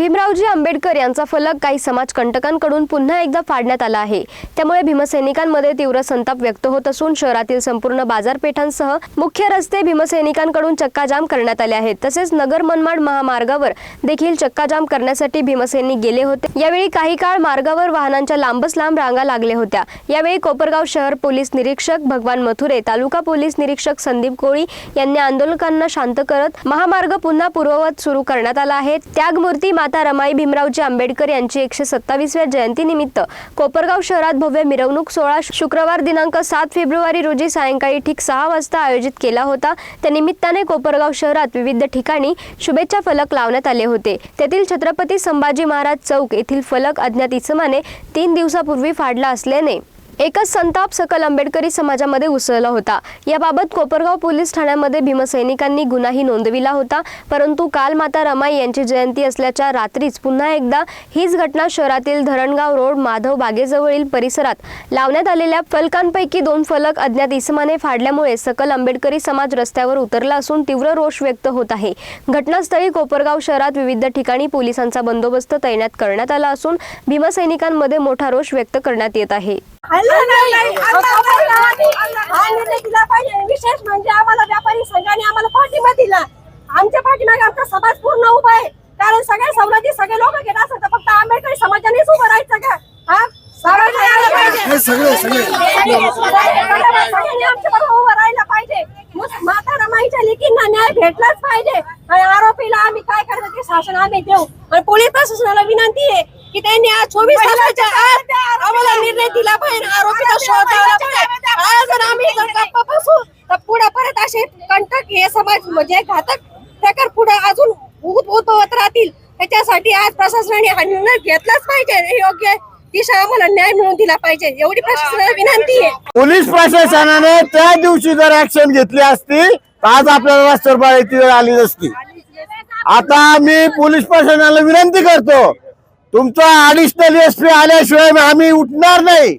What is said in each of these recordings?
भीमरावजी आंबेडकर यांचा फलक काही समाजकंटकांकडून पुन्हा एकदा फाडण्यात आला आहे. त्यामुळे भीमसैनिकांमध्ये तीव्र संताप व्यक्त होत असून शहरातील संपूर्ण बाजारपेठांसह मुख्य रस्ते भीमसैनिकांकडून चक्काजाम करण्यात आले आहेत. तसेच नगर मनमाड महामार्गावर देखील चक्काजाम करण्यासाठी भीमसैनिक गेले होते. यावेळी काही काळ मार्गावर वाहनांच्या लांबच लांब रांगा लागल्या होत्या. यावेळी कोपरगाव शहर पोलीस निरीक्षक भगवान मथुरे तालुका पोलीस निरीक्षक संदीप कोळी यांनी आंदोलकांना शांत करत महामार्ग पुन्हा पूर्ववत सुरू करण्यात आला आहे. त्यागमूर्ती माता रमाई भीमरावजी आंबेडकर यांची एकशे सत्तावीसव्या जयंतीनिमित्त कोपरगाव शहरात भव्य मिरवणूक सोहळा शुक्रवार दिनांक सात फेब्रुवारी रोजी सायंकाळी ठीक सहा वाजता आयोजित केला होता. त्या निमित्ताने कोपरगाव शहरात विविध ठिकाणी शुभेच्छा फलक लावण्यात आले होते. तेथील छत्रपती संभाजी महाराज चौक येथील फलक अज्ञात इसमाने तीन दिवसापूर्वी फाडला असल्याने एकच संताप सकल आंबेडकरी समाजामध्ये उसळला होता. याबाबत कोपरगाव पोलीस ठाण्यामध्ये भीमसैनिकांनी गुन्हाही नोंदविला होता. परंतु काल माता रमाई यांची जयंती असल्याच्या रात्रीच पुन्हा एकदा हीच घटना शहरातील धरणगाव रोड माधव बागेजवळील परिसरात लावण्यात आलेल्या फलकांपैकी दोन फलक अज्ञात इसमाने फाडल्यामुळे सकल आंबेडकरी समाज रस्त्यावर उतरला असून तीव्र रोष व्यक्त होत आहे. घटनास्थळी कोपरगाव शहरात विविध ठिकाणी पोलिसांचा बंदोबस्त तैनात करण्यात आला असून भीमसैनिकांमध्ये मोठा रोष व्यक्त करण्यात येत आहे. हा दिला पाहिजे विशेष म्हणजे आम्हाला व्यापारी संघाने आम्हाला पाठिंबा दिला आमच्या पाठीमागे आमचा समाज पूर्ण उभा आहे कारण सगळ्या सवलती सगळे लोक घेत असतात फक्त आंबेडकरी समाजानेच उभं राहायचं का हा. हे उभं राहिलं पाहिजे माता रमाईच्या लेकींना न्याय भेटलाच पाहिजे आणि आरोपीला आम्ही काय करायचं ते शासन आम्ही देऊ आणि पोलीस प्रशासनाला विनंती आहे की त्यांनी आज चोवीस तासाच्या आत आम्हाला निर्णय दिला पाहिजे. आरोपीचा शोध लावला पाहिजे. आज जर आम्ही जर गप्प बसू तर पुढे परत असे कंटक हे समाज म्हणजे घातक प्रकार पुढे अजून उद्भवत राहतील. त्याच्यासाठी आज प्रशासनाने हा निर्णय घेतलाच पाहिजे. योग्य दिशा आम्हाला न्याय मिळवून दिला पाहिजे. एवढी प्रशासनाला विनंती आहे. पोलीस प्रशासनाने त्या दिवशी जर ऍक्शन घेतली असती तर आज आपल्याला रस्त्यावर आली नसती आता मी पोलीस प्रशासनाला विनंती करतो तुमचा अडिशनल एस पी आल्याशिवाय आम्ही उठणार नाही.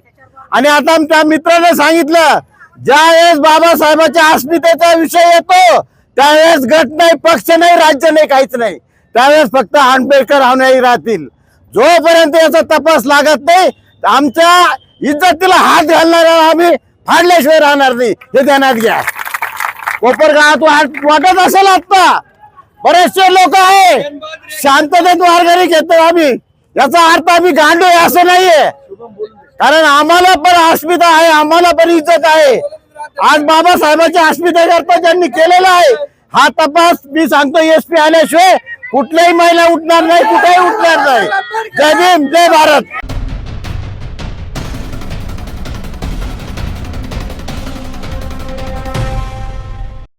आणि आता आमच्या मित्राने सांगितलं ज्या वेळेस बाबासाहेबांच्या अस्मितेचा विषय येतो त्यावेळेस गट नाही पक्ष नाही राज्य नाही काहीच नाही. त्यावेळेस फक्त आंबेडकर अनुयायी राहतील. जोपर्यंत याचा तपास लागत नाही आमच्या इज्जतीला हात घालणार आम्ही फाडल्याशिवाय राहणार नाही. हे ध्यानात घ्या. कोपरगावात वाट- वाटत असेल आता बरेचसे लोक आहे. शांततेत वारकरी घेतो आम्ही. याचा अर्थ आम्ही गांडो आहे असं नाहीये. कारण आम्हाला पण अस्मिता आहे आम्हाला पण इज्जत आहे. आज बाबासाहेबांच्या अस्मितेकरता ज्यांनी केलेला आहे हा तपास मी सांगतो एस पी आल्याशिवाय कुठल्याही महिला उठणार नाही कुठेही उठणार नाही. जय भीम जय भारत.